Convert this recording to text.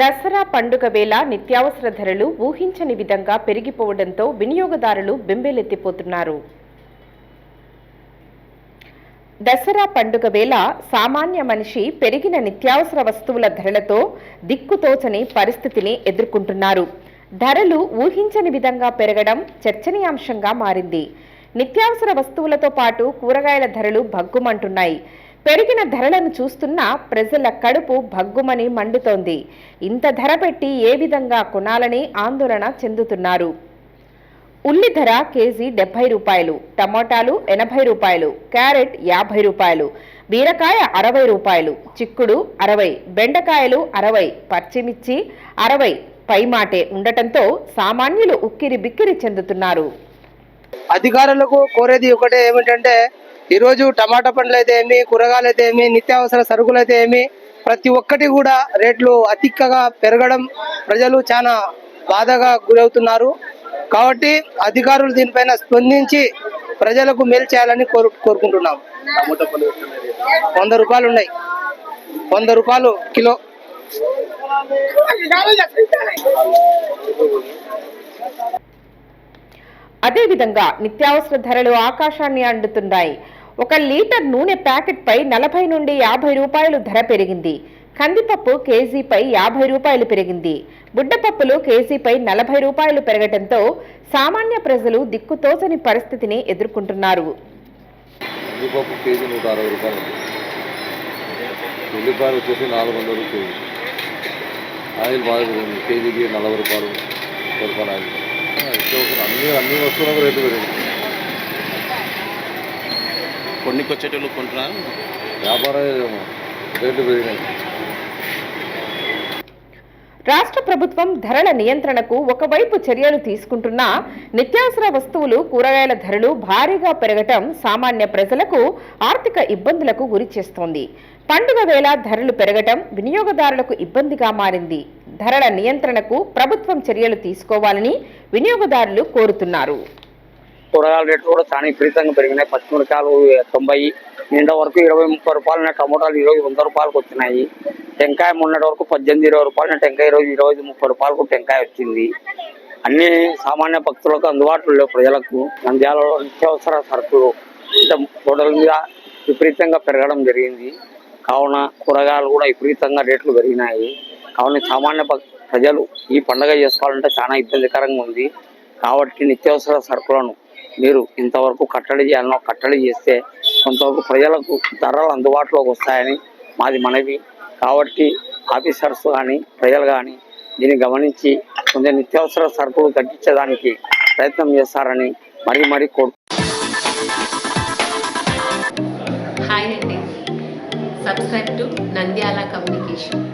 దసరా పండుగ వేళ నిత్యావసర ధరలు ఊహించని విధంగా పెరిగిపోవడంతో వినియోగదారులు బెంబేలెత్తిపోతున్నారు. దసరా పండుగ వేళ సామాన్య మనిషి పెరిగిన నిత్యావసర వస్తువుల ధరలతో దిక్కుతోచని పరిస్థితిని ఎదుర్కొంటున్నారు. ధరలు ఊహించని విధంగా పెరగడం చర్చనీయాంశంగా మారింది. నిత్యావసర వస్తువులతో పాటు కూరగాయల ధరలు భగ్గుమంటున్నాయి. పెరిగిన ధరలను చూస్తున్నా ప్రజల కడుపు భగ్గుమని మండుతోంది. ఇంత ధర పెట్టి ఏ విధంగా కొనాలని ఆందోళన చెందుతున్నారు? ఉల్లి ధర కేజీ డెబ్బై రూపాయలు టమోటాలు ఎనభై రూపాయలు క్యారెట్ యాభై రూపాయలు బీరకాయ అరవై రూపాయలు చిక్కుడు అరవై బెండకాయలు అరవై పచ్చిమిర్చి అరవై పైమాటే ఉండటంతో సామాన్యులు ఉక్కిరి బిక్కిరి చెందుతున్నారు. అధికారులకు కోరేది ఒకటే ఏమిటంటే ఈరోజు టమాటా పండ్లు అయితే ఏమి కూరగాయలు అయితే ఏమి నిత్యావసర సరుకులు అయితే ఏమి ప్రతి ఒక్కటి కూడా రేట్లు అతికగా పెరగడం ప్రజలు చాలా బాధగా గురవుతున్నారు. కాబట్టి అధికారులు దీనిపైన స్పందించి ప్రజలకు మేలు చేయాలని కోరు కోరుకుంటున్నాం వంద రూపాయలు ఉన్నాయి. వంద రూపాయలు కిలో. అదేవిధంగా నిత్యావసర ధరలు ఆకాశాన్ని అండుతున్నాయి ఒక లీటర్ నూనె ప్యాకెట్పై నలభై నుండి యాభై రూపాయలు ధర పెరిగింది. కందిపప్పు కేజీపై యాభై రూపాయలు పెరిగింది. బుడ్డపప్పులు కేజీపై నలభై రూపాయలు పెరగటంతో సామాన్య ప్రజలు దిక్కుతోచని పరిస్థితిని ఎదుర్కొంటున్నారు. ఉల్లిపాయలు వచ్చేసి నాలుగు ఆయిల్ బాగా కేజీకి నలభై రూపాయలు. రూపాయలు ఆయిల్. అన్ని అన్ని వస్తువులకు రేటు పెరిగింది. కొన్నికి వచ్చేటోళ్ళు కొంటున్నారు వ్యాపార రేట్లు పెరిగినాయి. రాష్ట్ర ప్రభుత్వం ధరల నియంత్రణకు ఒకవైపు చర్యలు తీసుకుంటున్నా నిత్యావసర వస్తువులు కూరగాయల ధరలు భారీగా పెరగటం సామాన్య ప్రజలకు ఆర్థిక ఇబ్బందులకు గురి చేస్తోంది. పండుగ వేళ ధరలు పెరగటం వినియోగదారులకు ఇబ్బందిగా మారింది. ధరల నియంత్రణకు ప్రభుత్వం చర్యలు తీసుకోవాలని వినియోగదారులు కోరుతున్నారు. కూరగాయల రేట్లు కూడా చాలా విపరీతంగా పెరిగినాయి. పచ్చిమిరకాయలు తొంభై నిండా వరకు ఇరవై ముప్పై రూపాయలు టమోటాలు ఈరోజు వంద రూపాయలకు వచ్చినాయి. టెంకాయ మొన్నటి వరకు పద్దెనిమిది ఇరవై రూపాయలు టెంకాయ ఈరోజు ఇరవై ముప్పై రూపాయలకు టెంకాయ వచ్చింది. అన్ని సామాన్య భక్తులకు అందుబాటులో లేవు ప్రజలకు. నంద్యాలలో నిత్యావసర సరుకులు అంటే టోటల్ మీద విపరీతంగా పెరగడం జరిగింది. కావున కూరగాయలు కూడా విపరీతంగా రేట్లు పెరిగినాయి. కావున సామాన్య ప్రజలు ఈ పండుగ చేసుకోవాలంటే చాలా ఇబ్బందికరంగా ఉంది. కాబట్టి నిత్యావసర సరుకులను మీరు ఇంతవరకు కట్టడి చేయాలనో కట్టడి చేస్తే కొంతవరకు ప్రజలకు ధరలు అందుబాటులోకి వస్తాయని మాది మనవి. కాబట్టి ఆఫీసర్స్ కానీ ప్రజలు కానీ దీన్ని గమనించి కొంచెం నిత్యావసర సరుకులు తగ్గించడానికి ప్రయత్నం చేస్తారని మరీ మరీ కోరు హాయ్ అండి. Subscribe to Nandyala communication.